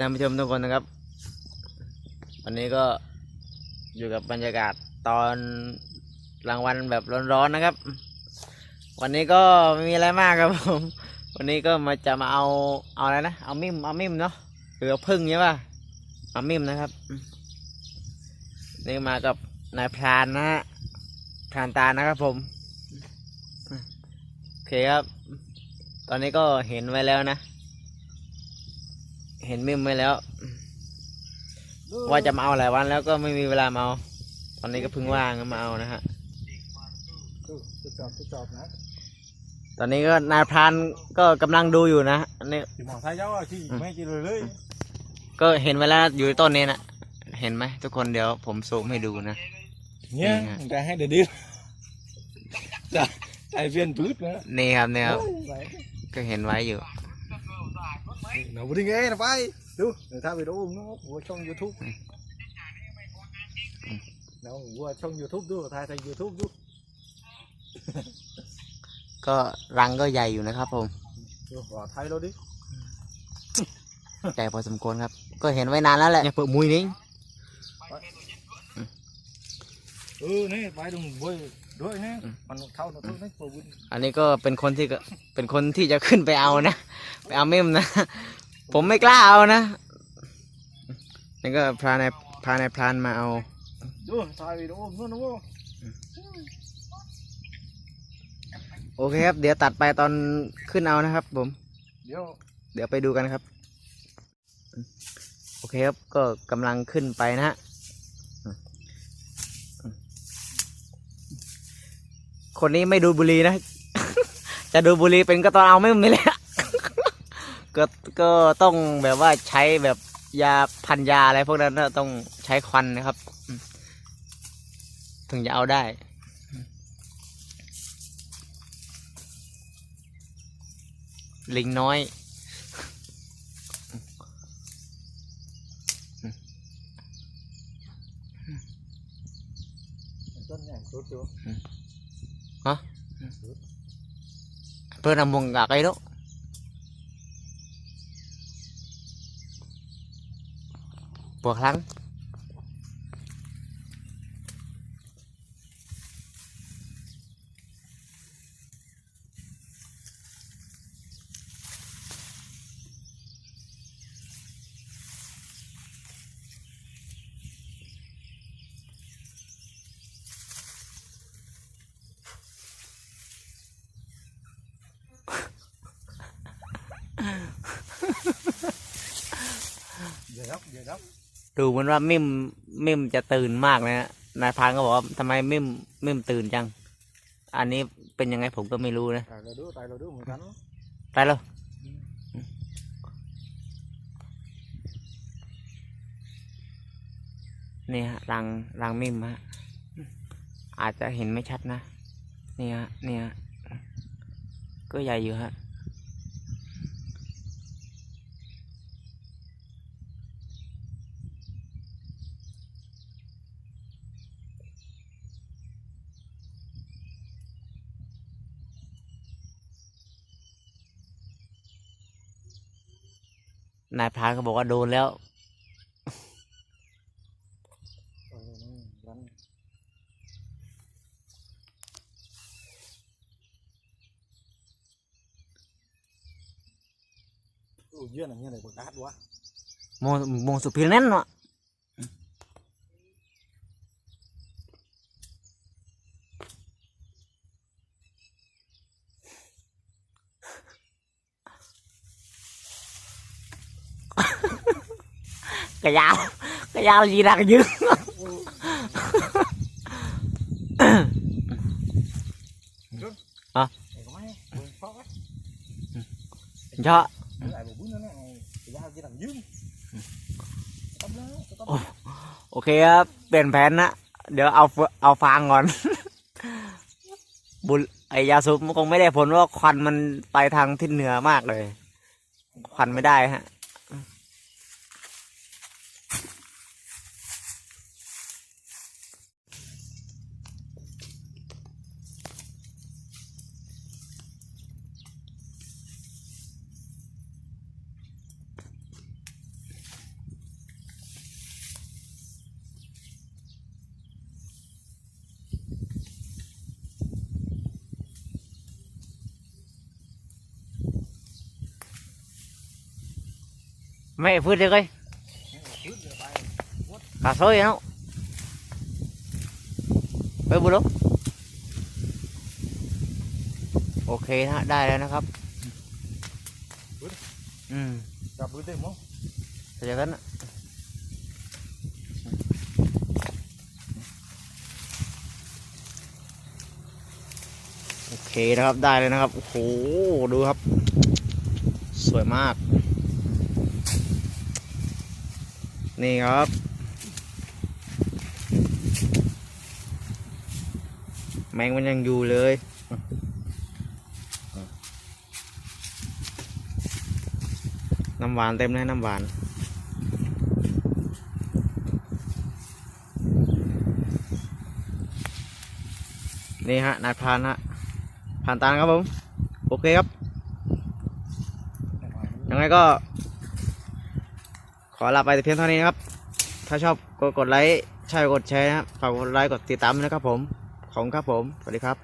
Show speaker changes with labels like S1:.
S1: ท่านผู้ชมทุกคนนะครับ วันนี้ก็อยู่กับบรรยากาศตอนกลางวันแบบร้อนๆนะครับ วันนี้ก็ไม่มีอะไรมากครับผมวันนี้ก็มาจะมาเอาเอาอะไรนะเอามิมเอามิมเนาะหรือเอาพึ่งใช่ป่ะเอามิมนะครับ นี่มากับนายพรานนะฮะพรานตานะครับผมโอเคครับ ตอนนี้ก็เห็นไว้แล้วนะ เห็นมิมไว้แล้ว ว่าจะมาเอาหลายวันแล้วก็ไม่มีเวลามาเอาตอนนี้ก็เพิ่งว่างก็มาเอานะฮะ
S2: จะจอบจะจอบนะ
S1: ตอนนี้ก็นายพรานก็กำลังดูอยู่นะอันนี้
S2: ที่หมอไทยเจ้าที่ไม่กินเลยเลย
S1: ก็เห็นไว้แล้วอยู่ต้นนี้นะเห็นไหมทุกคนเดี๋ยวผมซูมให้ดูนะ
S2: เนี่ยแต่ให้เดี๋ยวดิจะใจเวียนพืชนะ
S1: นี่ครับเนี่ยครับก็เห็นไว้อยู่
S2: หนูดิ้งเอ้นะไปดูเดี๋ยวถ้าไปดู nó หัวช่อง YouTube เดี๋ยวหัวช่อง YouTube ดูถ่ายทาง YouTube ดู
S1: ก็รังก็ใหญ่อยู่นะครับผม
S2: ดูหัวไทยเราดิ
S1: ใหญ่พอสมควรครับ ก็เห็นไว้นานแล้วแหละอย่าเปิดมุยนิ้ง
S2: เออนี่ไปดูบวย ด้วยนะมันเท่าเราทุกนี่ตัวบุญ
S1: อันนี้ก็เป็นคนที่ก็เป็นคนที่จะขึ้นไปเอานะไปเอาเมมนะ ผมไม่กล้าเอานะนี่ก็พานายพานายพรานมาเอา
S2: ดูถ่ายวิดีโอนู่นนู่น
S1: โอเคครับ เดี๋ยวตัดไปตอนขึ้นเอานะครับ ผม
S2: เดี๋ยว
S1: เดี๋ยวไปดูกันครับ โอเคครับก็กำลังขึ้นไปนะฮะ คนนี้ไม่ดูบุรีนะ จะดูบุรีเป็นก็ต้องเอาไม่ไม่เลยก็ก็ต้องแบบว่าใช้แบบยาพันยาอะไรพวกนั้นนะต้องใช้ควันนะครับ ถึงจะเอาได้ ลิงน้อย
S2: ต้นใหญ่ตัวตัว
S1: เพื่อนำมงกากไอ้ด้วย ปวดครั้ง
S2: เดี๋ย ครับเดี๋ยวครับ
S1: ดูเหมือนว่ามิมมิมจะตื่นมากเลยนะนายพรานก็บอกว่าทำไมมิมมิมตื่นจัง อันนี้เป็นยังไงผมก็ไม่รู้นะ
S2: ถ่ายเราดูถ่ายเราดูเหมือนกัน
S1: ไปแล้วนี่ฮะรังรังมิมฮะอาจจะเห็นไม่ชัดนะ นี่ฮะนี่ฮะก็ใหญ่อยู่ฮะ นายพรานก็บอกว่าโดนแล้ว
S2: โอ้ยเยี่ยนอย่างเงี้ยเลยบนดาดวะ
S1: โมโมสุพิลนั่นเนาะ กระยาวกระยาวยีรักยืง
S2: ไอ้ก็ไม่เบิ่งฟอกไว้
S1: เยอะ
S2: ไอ้บอกบุญนั่นน่ะไอ้ยาวจะดังยืมตบแล้วตบ
S1: โอเคครับเปลี่ยนแผนนะ เดี๋ยวเอาเอาฟางก่อน บุญไอยาสูบมันคงไม่ได้ผลว่าควันมันไปทางทิศเหนือมากเลย ควันไม่ได้ฮะ mẹ phượt được ơi cả sôi không ไปบุรุษโอเคนะฮะได้แล้วนะครับ อืม
S2: จับมือเต็มมั้ง
S1: เดี๋ยกันนะโอเคนะครับ ได้เลยนะครับ โอ้โห ดูครับ สวยมาก นี่ครับ แมงมันยังอยู่เลยน้ำหวานเต็มเลยน้ำหวานนี่ฮะนายพานฮะผ่านตาครับผม โอเคครับ ยังไงก็ ขอลาไปแต่เพียงเท่านี้นะครับ ถ้าชอบกดกดไลค์ใช่กดแชร์นะครับฝากกดไลค์กดติดตามด้วยนะครับผม ขอบคุณครับผม สวัสดีครับ